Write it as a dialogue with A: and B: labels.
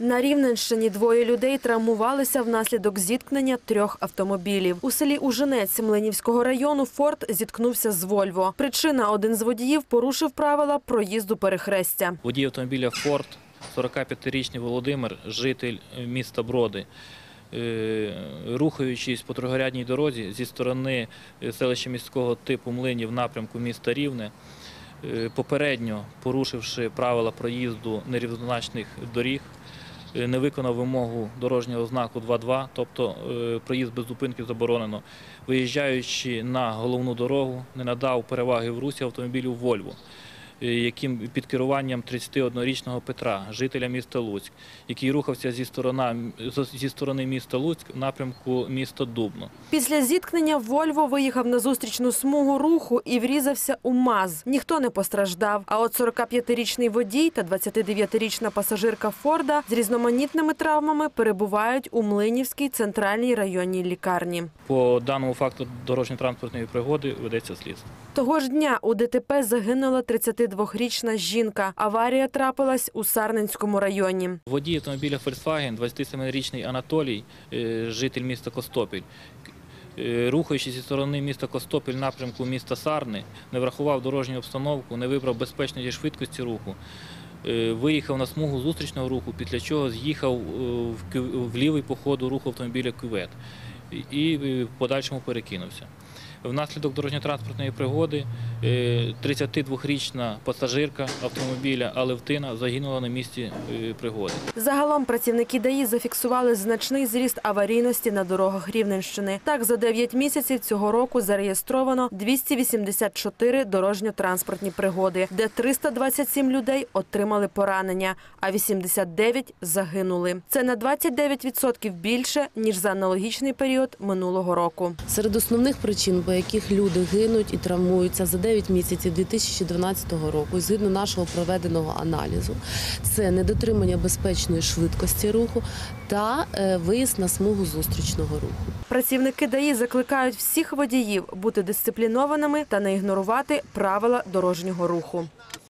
A: На Рівненщині двоє людей травмувалися внаслідок зіткнення трьох автомобілів. У селі Ужинець Млинівського району Форд зіткнувся з Вольво. Причина – один з водіїв порушив правила проїзду перехрестя.
B: Водій автомобіля Форд, 45-річний Володимир, житель е, міста Броди. Е, Рухаючись по другорядній дорозі зі сторони е, селища міського типу Млинів в напрямку міста Рівне, попередньо порушивши правила проїзду нерівнозначних доріг, не виконав вимогу дорожнього знаку 2.2, тобто е, проїзд без зупинки заборонено. Виїжджаючи на головну дорогу, не надав переваги в русі автомобілю Вольво е, яким під керуванням 31-річного Петра, жителя міста Луцьк, який рухався зі, сторона, зі сторони міста Луцьк в напрямку міста Дубно.
A: Після зіткнення Вольво виїхав на зустрічну смугу руху і врізався у МАЗ. Ніхто не постраждав. А от 45-річний водій та 29-річна пасажирка Форда з різноманітними травмами перебувають у Млинівській центральній районній лікарні.
B: По даному факту дорожньо-транспортної пригоди ведеться слідство.
A: Того ж дня у ДТП загинула 32-річна жінка. Аварія трапилась у Сарненському районі.
B: Водій автомобіля Volkswagen, 27-річний Анатолій, е, житель міста Костопіль. е, Рухаючись зі сторони міста Костопіль напрямку міста Сарни, не врахував дорожню обстановку, не вибрав безпечної швидкості руху. е, Виїхав на смугу зустрічного руху, після чого з'їхав в лівий по ходу руху автомобіля кювет і- в подальшому перекинувся. Внаслідок дорожньо-транспортної пригоди е, 32-річна пасажирка автомобіля Алевтина загинула на місці е, пригоди.
A: Загалом працівники ДАІ зафіксували значний зріст аварійності на дорогах Рівненщини. Так, за 9 місяців цього року зареєстровано 284 дорожньо-транспортні пригоди, де 327 людей отримали поранення, а 89 загинули. Це на 29% більше, ніж за аналогічний період минулого року.
C: Серед основних причин, по яких люди гинуть і травмуються за 9 місяців 2012 року, згідно нашого проведеного аналізу, це недотримання безпечної швидкості руху та е, виїзд на смугу зустрічного руху.
A: Працівники ДАІ закликають всіх водіїв бути дисциплінованими та не ігнорувати правила дорожнього руху.